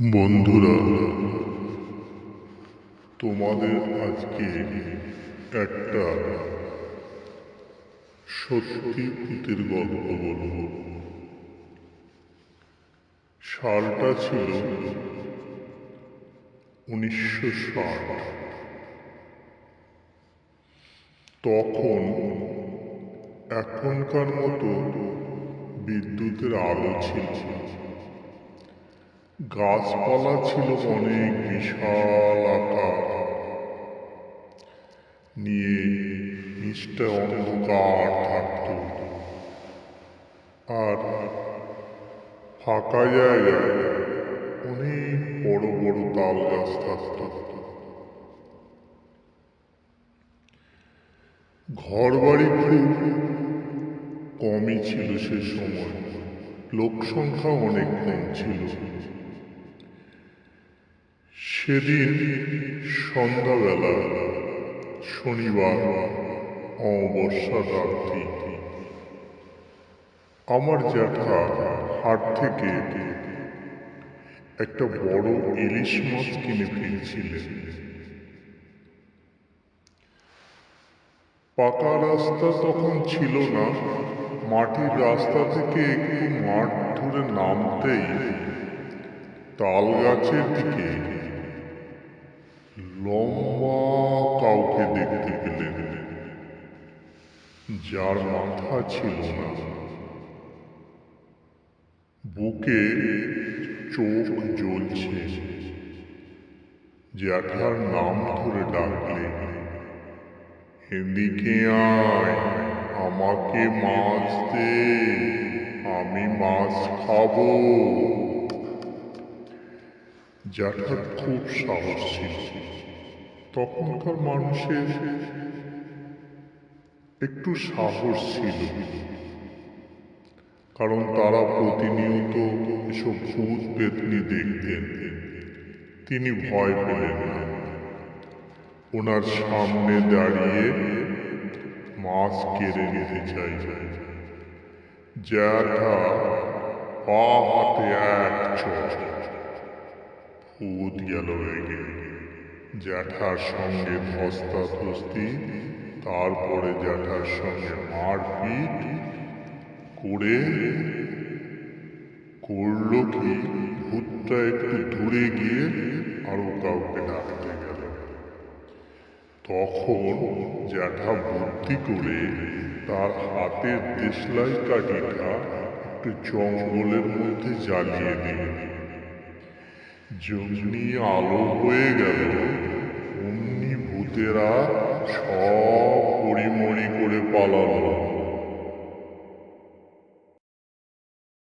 বন্ধুরা, তোমাদের আজকে একটা সত্যি ভূতের গল্প বলব সালটা ছিল উনিশশো ষাট তখন এখনকার মতো বিদ্যুতের আলো ছিল। গাছপালা ছিল অনেক বিশাল আকার। নিয়ে নিচটা অন্ধকার থাকত। আর ফাঁকা জায়গায় অনেক বড় বড় তাল গাছ থাকত। ঘর বাড়ি খুব কমই ছিল সে সময়। লোক সংখ্যা অনেক কম ছিল। সেদিন সন্ধ্যাবেলা শনিবার অমাবস্যা রাত্রি আমার জ্যাঠা হাট থেকে একটা বড় ইলিশ মাছ কিনে ফিরছিলেন। পাকা রাস্তা তখন ছিল না, মাটির রাস্তা থেকে একটু মাঠ ধরে নামতেই তাল গাছের দিকে লম্বা কাউকে দেখতে পেলেন যার মাথা ছিল না। বুকে চোখ জ্বলছে। জ্যাঠার নাম ধরে ডাকলে, এদিকে আয়, আমাকে মাছ দে আমি মাছ খাব। জ্যাঠার খুব সাহস ছিল। তখনকার মানুষের একটু সাহস ছিল। কারণ তারা প্রতিনিয়ত এসব ভূত পেতনি দেখতেন। তিনি ভয় পেলেন না। ওনার সামনে দাঁড়িয়ে মাছ কেড়ে নিতে চাই। জ্যাঠা, পা হাতে এক চড় ভূত গেল এগে জ্যাঠার সঙ্গে ধস্তাধস্তি, তারপরে জ্যাঠার সঙ্গে মারপিট করে করল কি? ভূতটা একটু দূরে গিয়ে আরও কাউকে ডাকতে গেল। তখন জ্যাঠা বুদ্ধি করে তার হাতের দেশলাই কাঠিটা একটু জঙ্গলের মধ্যে জ্বালিয়ে দিল। যেমনি আলো হয়ে গেল। ভূতেরা সব পরিমরি করে পালালো।